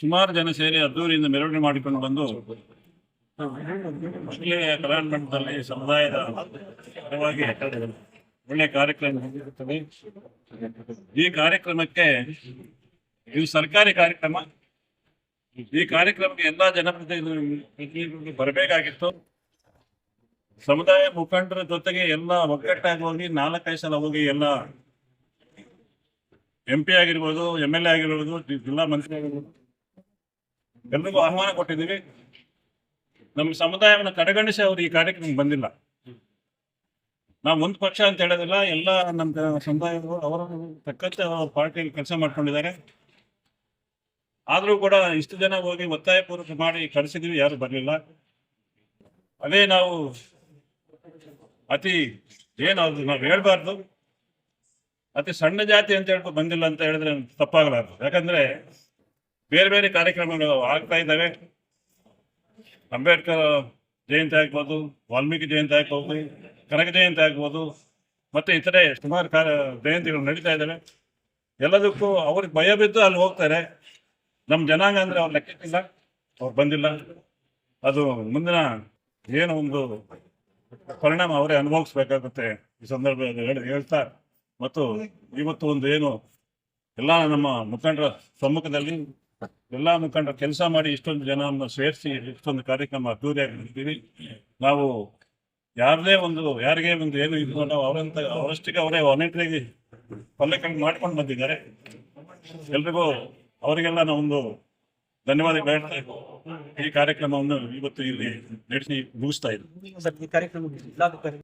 ಸುಮಾರು ಜನ ಸೇರಿ ಅದ್ದೂರಿಯಿಂದ ಮೆರವಣಿಗೆ ಮಾಡಿಕೊಂಡು ಬಂದು ಕಲ್ಯಾಣ ಮಂಟಪದಲ್ಲಿ ಸಮುದಾಯದ ಪರವಾಗಿ ಒಳ್ಳೆ ಕಾರ್ಯಕ್ರಮ ನಡೆಯುತ್ತದೆ. ಈ ಕಾರ್ಯಕ್ರಮಕ್ಕೆ, ಇದು ಸರ್ಕಾರಿ ಕಾರ್ಯಕ್ರಮ. ಈ ಕಾರ್ಯಕ್ರಮಕ್ಕೆ ಎಲ್ಲಾ ಜನಪ್ರತಿನಿಧಿಗಳು ಬರಬೇಕಾಗಿತ್ತು. ಸಮುದಾಯ ಮುಖಂಡರ ಜೊತೆಗೆ ಎಲ್ಲ ಒಗ್ಗಟ್ಟಾಗಿ ಹೋಗಿ ನಾಲ್ಕೈದು ಸಲ ಹೋಗಿ ಎಲ್ಲ ಎಂ ಪಿ ಆಗಿರ್ಬೋದು ಎಂ ಎಲ್ ಎ ಆಗಿರ್ಬೋದು, ಜಿಲ್ಲಾ ಮಂತ್ರಿ ಆಗಿರ್ಬೋದು ಎಲ್ರಿಗೂ ಆಹ್ವಾನ ಕೊಟ್ಟಿದ್ದೀವಿ. ನಮ್ಮ ಸಮುದಾಯವನ್ನು ಕಡೆಗಣಿಸಿ ಅವರು ಈ ಕಾರ್ಯಕ್ರಮಕ್ಕೆ ಬಂದಿಲ್ಲ. ನಾವು ಒಂದು ಪಕ್ಷ ಅಂತ ಹೇಳೋದಿಲ್ಲ, ಎಲ್ಲ ನಮ್ಮ ಸಮುದಾಯದವರು ಅವರ ತಕ್ಕಂತೆ ಅವರ ಪಾರ್ಟಿಯಲ್ಲಿ ಕೆಲಸ ಮಾಡ್ಕೊಂಡಿದ್ದಾರೆ. ಆದರೂ ಕೂಡ ಇಷ್ಟು ಜನ ಹೋಗಿ ಒತ್ತಾಯಪೂರ್ವಕ ಮಾಡಿ ಕಳಿಸಿದ್ವಿ ಯಾರು ಬರಲಿಲ್ಲ. ಅದೇ ನಾವು ಅತಿ ಏನು ಅದು ನಾವು ಹೇಳ್ಬಾರ್ದು. ಅತಿ ಸಣ್ಣ ಜಾತಿ ಅಂತ ಹೇಳ್ಬಿಟ್ಟು ಬಂದಿಲ್ಲ ಅಂತ ಹೇಳಿದ್ರೆ ತಪ್ಪಾಗಲಾರ್ದು. ಯಾಕಂದ್ರೆ ಬೇರೆ ಬೇರೆ ಕಾರ್ಯಕ್ರಮಗಳು ಆಗ್ತಾ ಇದ್ದಾವೆ. ಅಂಬೇಡ್ಕರ್ ಜಯಂತಿ ಆಗ್ಬೋದು, ವಾಲ್ಮೀಕಿ ಜಯಂತಿ ಆಗ್ಬೋದು, ಕನಕ ಜಯಂತಿ ಆಗ್ಬೋದು, ಮತ್ತೆ ಇತರೆ ಸುಮಾರು ಕಾರ್ಯ ಜಯಂತಿಗಳು ನಡೀತಾ ಇದ್ದಾವೆ. ಎಲ್ಲದಕ್ಕೂ ಅವ್ರಿಗೆ ಭಯ ಬಿದ್ದು ಅಲ್ಲಿ ಹೋಗ್ತಾರೆ. ನಮ್ಮ ಜನಾಂಗ ಅಂದರೆ ಅವ್ರು ಲೆಕ್ಕಿಲ್ಲ ಅವ್ರು ಬಂದಿಲ್ಲ. ಅದು ಮುಂದಿನ ಏನು ಒಂದು ಪರಿಣಾಮ ಅವರೇ ಅನುಭವಿಸ್ಬೇಕಾಗುತ್ತೆ ಈ ಸಂದರ್ಭದಲ್ಲಿ ಹೇಳಿ ಹೇಳ್ತಾ. ಮತ್ತು ಇವತ್ತು ಒಂದು ಏನು, ಎಲ್ಲ ನಮ್ಮ ಮುಖಂಡರ ಸಮ್ಮುಖದಲ್ಲಿ ಎಲ್ಲ ಮುಖಂಡರು ಕೆಲಸ ಮಾಡಿ ಇಷ್ಟೊಂದು ಜನವನ್ನು ಸೇರಿಸಿ ಇಷ್ಟೊಂದು ಕಾರ್ಯಕ್ರಮ ಅದ್ದೂರಿಯಾಗಿ ನಾವು ಯಾರದೇ ಒಂದು, ಯಾರಿಗೆ ಒಂದು ಏನು ಇದು ನಾವು ಅವರಂತ, ಅವರಷ್ಟಿಗೆ ಅವರೇ ವಾಲಂಟ್ರಿಗೆ ಪಲ್ಲಕ್ಕಂಡು ಮಾಡ್ಕೊಂಡು ಬಂದಿದ್ದಾರೆ. ಎಲ್ರಿಗೂ ಅವರಿಗೆಲ್ಲ ನಾವೊಂದು ಧನ್ಯವಾದ ಈ ಕಾರ್ಯಕ್ರಮವನ್ನು ಇವತ್ತು ಇಲ್ಲಿ ನಡೆಸಿ ಮುಗಿಸ್ತಾ ಇದ್ದೀವಿ